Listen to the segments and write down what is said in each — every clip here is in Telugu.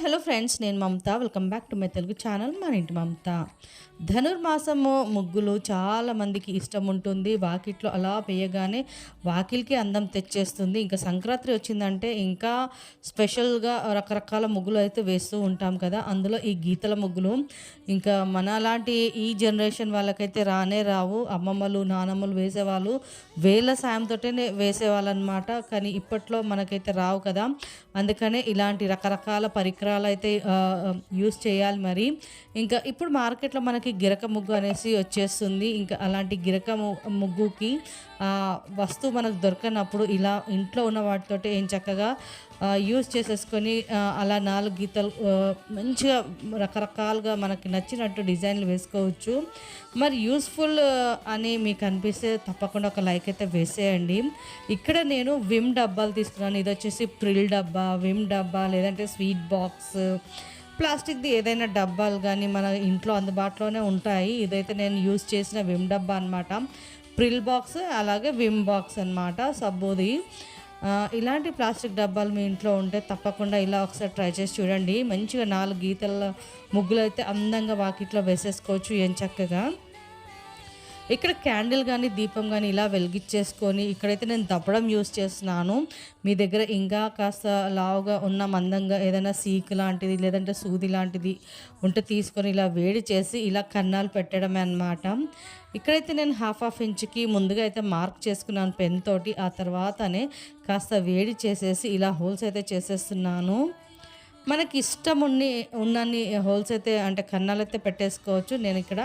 హాయ్ హలో ఫ్రెండ్స్ నేను Mamata. Welcome back to my Telugu channel. మన ఇంటి మమత. ధనుర్మాసము ముగ్గులు చాలామందికి ఇష్టం ఉంటుంది. వాకిట్లో అలా వేయగానే వాకిలికి అందం తెచ్చేస్తుంది. ఇంకా సంక్రాంతి వచ్చిందంటే ఇంకా స్పెషల్గా రకరకాల ముగ్గులు అయితే వేస్తూ ఉంటాం కదా. అందులో ఈ గీతల ముగ్గులు ఇంకా మన లాంటి ఈ జనరేషన్ వాళ్ళకైతే రానే రావు. అమ్మమ్మలు నానమ్మలు వేసేవాళ్ళు వేల సాయంతోనే వేసేవాళ్ళు అనమాట కానీ ఇప్పట్లో మనకైతే రావు కదా. అందుకనే ఇలాంటి రకరకాల పరికరాలు అయితే యూస్ చేయాలి మరి. ఇంకా ఇప్పుడు మార్కెట్లో మనకి గిరక ముగ్గు అనేసి వచ్చేస్తుంది. ఇంకా అలాంటి గిరక ముగ్గుకి వస్తువు మనకు దొరకనప్పుడు ఇలా ఇంట్లో ఉన్న వాటితోటి ఏం చక్కగా యూస్ చేసేసుకొని అలా నాలుగు గీతలు మంచిగా రకరకాలుగా మనకి నచ్చినట్టు డిజైన్లు వేసుకోవచ్చు. మరి యూస్ఫుల్ అని మీకు అనిపిస్తే తప్పకుండా ఒక లైక్ అయితే వేసేయండి. ఇక్కడ నేను విమ్ డబ్బాలు తీసుకున్నాను. ఇది వచ్చేసి ప్రిల్ డబ్బా విమ్ డబ్బా లేదంటే స్వీట్ బాక్స్ ప్లాస్టిక్ది ఏదైనా డబ్బాలు కానీ మన ఇంట్లో అందుబాటులోనే ఉంటాయి. ఇదైతే నేను యూస్ చేసిన విమ్ డబ్బా అనమాట ప్రిల్ బాక్స్ అలాగే విమ్ బాక్స్ అనమాట సబ్బుది. ఇలాంటి ప్లాస్టిక్ డబ్బాలు మీ ఇంట్లో ఉంటే తప్పకుండా ఇలా ఒకసారి ట్రై చేసి చూడండి. మంచిగా నాలుగు గీతల ముగ్గులు అయితే అందంగా వాకిట్లో వేసేసుకోవచ్చు ఏం చక్కగా. ఇక్కడ క్యాండిల్ కానీ దీపం కానీ ఇలా వెలిగించేసుకొని ఇక్కడైతే నేను దప్పడం యూస్ చేస్తున్నాను. మీ దగ్గర ఇంకా కాస్త లావుగా ఉన్న మందంగా ఏదైనా సీక్ లాంటిది లేదంటే సూది లాంటిది ఉంటే తీసుకొని ఇలా వేడి చేసి ఇలా కన్నాలు పెట్టడమే అనమాట ఇక్కడైతే నేను హాఫ్ హాఫ్ ఇంచ్కి ముందుగా అయితే మార్క్ చేసుకున్నాను పెన్ తోటి. ఆ తర్వాతనే కాస్త వేడి చేసేసి ఇలా హోల్స్ అయితే చేసేస్తున్నాను. మనకి ఇష్టం ఉన్ని ఉన్నన్ని హోల్స్ అయితే అంటే కన్నాలు అయితే పెట్టేసుకోవచ్చు. నేను ఇక్కడ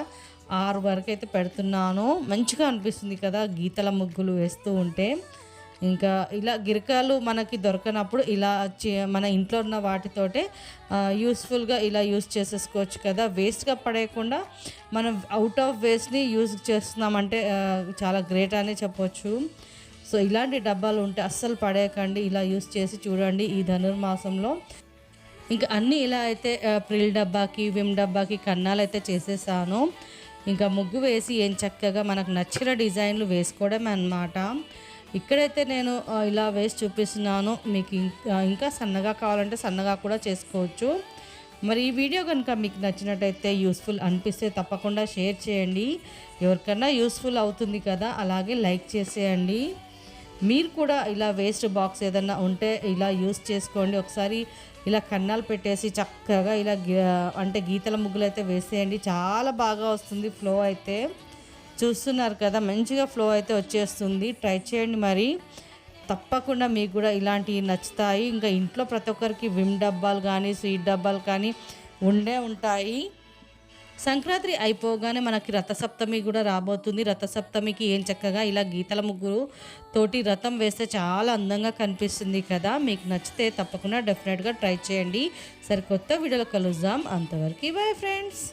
ఆరు వరకు అయితే పెడుతున్నాను. మంచిగా అనిపిస్తుంది కదా గీతల ముగ్గులు వేస్తూ ఉంటే. ఇంకా ఇలా గిరకాలు మనకి దొరకనప్పుడు ఇలా చే- మన ఇంట్లో ఉన్న వాటితోటే యూస్ఫుల్గా ఇలా యూస్ చేసేసుకోవచ్చు కదా. వేస్ట్గా పడేయకుండా మనం అవుట్ ఆఫ్ వేస్ట్ని యూజ్ చేస్తున్నామంటే చాలా గ్రేట్ అనే చెప్పొచ్చు. సో ఇలాంటి డబ్బాలు ఉంటే అస్సలు పడేయకండి. ఇలా యూస్ చేసి చూడండి ఈ ధనుర్మాసంలో. ఇంకా అన్నీ ఇలా అయితే ప్రిల్ డబ్బాకి విమ్ డబ్బాకి కన్నాలు అయితే చేసేసాను. ఇంకా ముగ్గు వేసి ఏం చక్కగా మనకు నచ్చిన డిజైన్లు వేసుకోవడమే అన్నమాట. ఇక్కడైతే నేను ఇలా వేసి చూపిస్తున్నాను. మీకు ఇంకా ఇంకా సన్నగా కావాలంటే సన్నగా కూడా చేసుకోవచ్చు. మరి ఈ వీడియో కనుక మీకు నచ్చినట్టయితే యూస్ఫుల్ అనిపిస్తే తప్పకుండా షేర్ చేయండి. ఎవరికన్నా యూస్ఫుల్ అవుతుంది కదా అలాగే లైక్ చేసేయండి. మీరు కూడా ఇలా వేస్ట్ బాక్స్ ఏదన్నా ఉంటే ఇలా యూస్ చేసుకోండి. ఒకసారి ఇలా కన్నాలు పెట్టేసి చక్కగా ఇలా అంటే గీతల ముగ్గులు అయితే వేసేయండి. చాలా బాగా వస్తుంది ఫ్లో అయితే. చూస్తున్నారు కదా మంచిగా ఫ్లో అయితే వచ్చేస్తుంది. ట్రై చేయండి మరి. తప్పకుండా మీకు కూడా ఇలాంటివి నచ్చుతాయి. ఇంకా ఇంట్లో ప్రతి ఒక్కరికి విమ్ డబ్బాలు కానీ స్వీట్ డబ్బాలు కానీ ఉండే ఉంటాయి. సంక్రాంతి అయిపోగానే మనకి రథసప్తమి కూడా రాబోతుంది. రథసప్తమికి ఏం చక్కగా ఇలా గీతల ముగ్గురు తోటి రథం వేస్తే చాలా అందంగా కనిపిస్తుంది కదా. మీకు నచ్చితే తప్పకుండా డెఫినెట్గా ట్రై చేయండి. సరే కొత్త వీడియోలో కలుద్దాం. అంతవరకు బాయ్ ఫ్రెండ్స్.